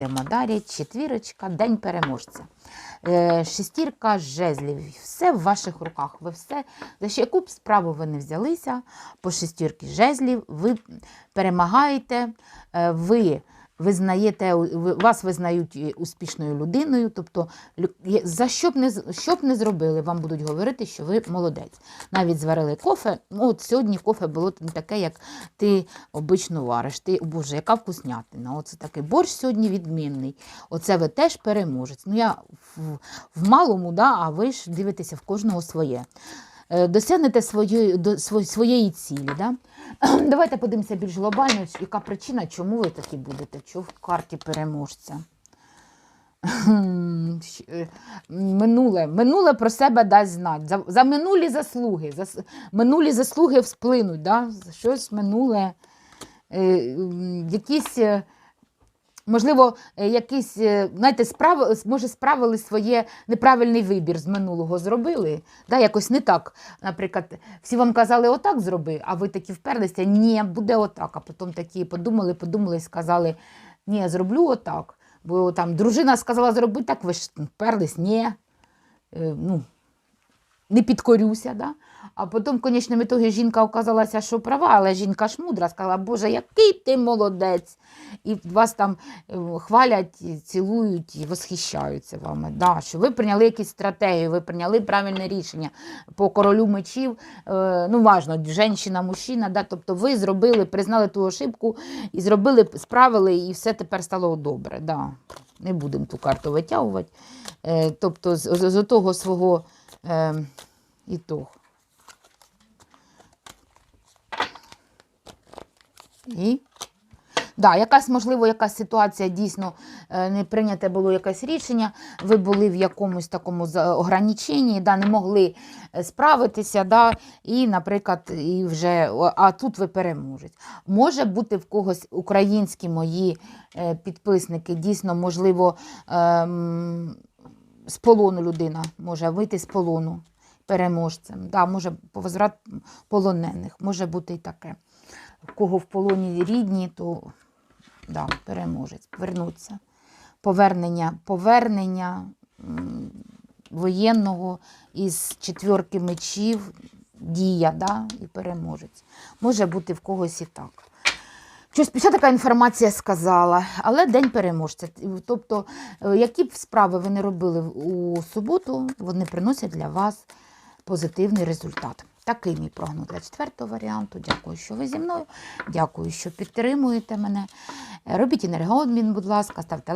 Далі четвірочка, день переможця. Е, Шестірка жезлів. Все в ваших руках. Ви все, за ще яку б справу ви не взялися, по шестірки жезлів, ви перемагаєте, е, ви визнаєте, вас визнають е, успішною людиною. Тобто, за що б не, що б не зробили, вам будуть говорити, що ви молодець. Навіть зварили кофе. Ну, от сьогодні кофе було не таке, як ти обично вариш. Ти, о Боже, яка вкуснятина. Оце такий борщ сьогодні відмінний. Оце ви теж переможець. Ну, я в, в малому, да, а ви ж дивитеся в кожного своє. Е, Досягнете своєї, до, своєї цілі. Да? Давайте подивимося більш глобально, яка причина, чому ви такі будете, що в карті переможця. Е, Минуле. Минуле про себе дасть знати. За, за минулі заслуги. За, минулі заслуги всплинуть. Да? Щось минуле. Е, якісь, е, можливо, е, якісь, е, знаєте, справи, може, справили своє неправильний вибір з минулого зробили. Да? Якось не так. Наприклад, всі вам казали, отак зроби, а ви такі вперлися, ні, буде отак. А потім такі подумали, подумали і сказали, ні, зроблю отак. Бо там дружина сказала зроби так, ви ж вперлись, ні. Е, ну, не підкорюся. Да? А потім, в конечному ітогі, жінка оказалася, що права, але жінка ж мудра, сказала, Боже, який ти молодець. І вас там е, хвалять, цілують і восхищаються вами. Да, що ви прийняли якісь стратегію, ви прийняли правильне рішення по королю мечів. Е, ну, важно, жінка, мужчина, да, тобто ви зробили, признали ту ошибку і зробили, справили, і все тепер стало добре. Да. Не будемо ту карту витягувати. Е, тобто, з, з, з того свого е, ітог. І Да, якась, можливо, якась ситуація дійсно е, не прийняте було якесь рішення, ви були в якомусь такому ограниченні, да, не могли е, справитися, да, і, наприклад, і вже, а тут ви переможете. Може бути в когось українські мої е, підписники, дійсно, можливо, ем, з полону людина може вийти з полону переможцем. Да, може возврат полонених, може бути і таке. Кого в полоні рідні, то да, переможець, вернуться. Повернення, повернення воєнного із четвірки мечів, дія да, і переможець. Може бути в когось і так. Щось пішла така інформація сказала, але день переможця. Тобто, е, які б справи ви не робили у суботу, вони приносять для вас позитивний результат. Такий мій прогноз для четвертого варіанту. Дякую, що ви зі мною. Дякую, що підтримуєте мене. Е, Робіть енергообмін, будь ласка, ставте лайк.